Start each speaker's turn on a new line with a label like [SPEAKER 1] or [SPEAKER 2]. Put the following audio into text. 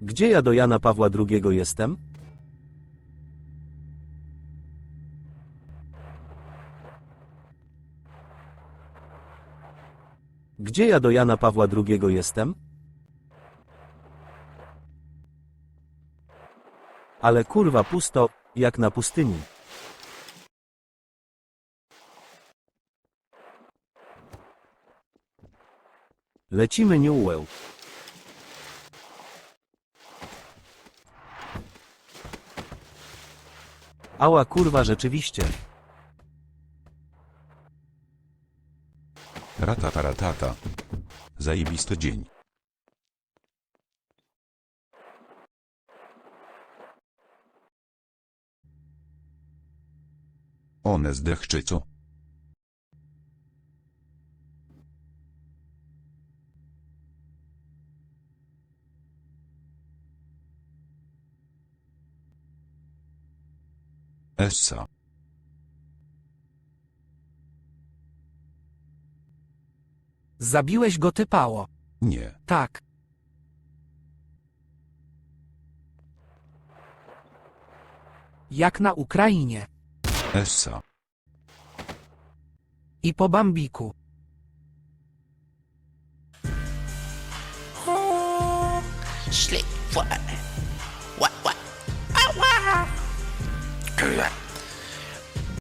[SPEAKER 1] Gdzie ja do Jana Pawła II jestem? Gdzie ja do Jana Pawła II jestem? Ale kurwa pusto, jak na pustyni. Lecimy New Ała kurwa rzeczywiście.
[SPEAKER 2] Ratata ratata. Zajebisty dzień. One zdech czy co? Essa.
[SPEAKER 3] Zabiłeś go typało.
[SPEAKER 2] Nie.
[SPEAKER 3] Tak. Jak na Ukrainie.
[SPEAKER 2] Essa.
[SPEAKER 3] I po Bambiku.
[SPEAKER 4] Yeah.